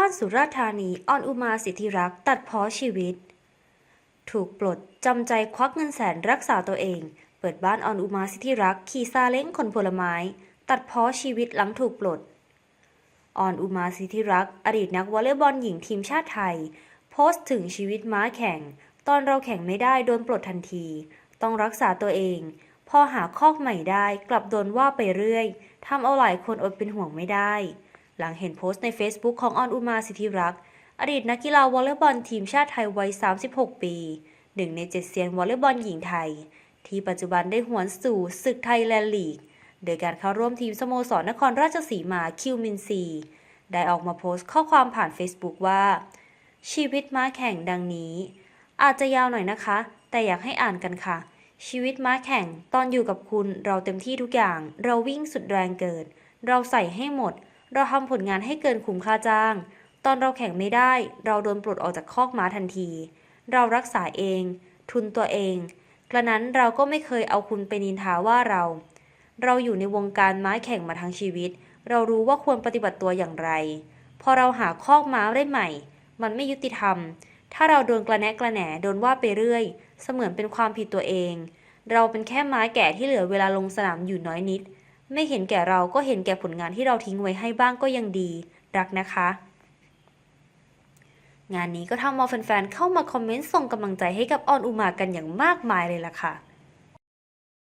านสุราธานีออนอุมาสิทธิรักษ์ตัดเพ้อชีวิต ถูกปลดจำใจควักเงินแสนรักษาตัวเอง เปิดบ้านออนอุมาสิทธิรักษ์ขี่ซาเล้งขนผลไม้ ตัดเพ้อชีวิตหลังถูกปลดออนอุมาสิทธิรักษ์อดีตนักวอลเลย์บอลหญิงทีมชาติไทย โพสต์ถึงชีวิตม้าแข่ง ตอนเราแข่งไม่ได้โดนปลดทันที ต้องรักษาตัวเอง พอหาคอกใหม่ได้กลับโดนว่าไปเรื่อยทำเอาหลายคนอดเป็นห่วงไม่ได้ หลังเห็นโพสต์ใน Facebook ของออนอุมาสิทธิรักษ์อดีตนักกีฬาวอลเลย์บอลทีมชาติไทยวัย 36 ปีหนึ่งในเจ็ดเซียนวอลเลย์บอลหญิงไทย ที่ปัจจุบันได้หวนสู่ศึกไทยแลนด์ลีก โดยการเข้าร่วมทีมสโมสรนครราชสีมาคิวมินซี ได้ออกมาโพสต์ข้อความผ่าน Facebook ว่า ชีวิตม้าแข่งดังนี้ อาจจะยาวหน่อยนะคะ แต่อยากให้อ่านกันค่ะ ชีวิตม้าแข่งตอนอยู่กับคุณเราเต็มที่ทุกอย่าง เราวิ่งสุดแรงเกินเราใส่ให้หมด เราทำผลงานให้เกินคุ้มค่าจ้าง ตอนเราแข่งไม่ได้ เราโดนปลดออกจากคอกม้าทันที เรารักษาเอง ทุนตัวเอง กระนั้นเราก็ไม่เคยเอาคุณไปนินทาว่าเรา เราอยู่ในวงการม้าแข่งมาทั้งชีวิต เรารู้ว่าควรปฏิบัติตัวอย่างไร พอเราหาคอกม้าได้ใหม่ มันไม่ยุติธรรม ถ้าเราโดนกระแนะกระแหน่โดนว่าไปเรื่อย เสมือนเป็นความผิดตัวเอง เราเป็นแค่ม้าแก่ที่เหลือเวลาลงสนามอยู่น้อยนิด ไม่เห็นแก่เราก็เห็นแก่ผลงานที่เราทิ้งไว้ให้บ้างก็ยังดี รักนะคะ งานนี้ก็ทำเอาแฟนๆเข้ามาคอมเมนต์ส่งกำลังใจให้กับออนอุมากันอย่างมากมายเลยล่ะค่ะ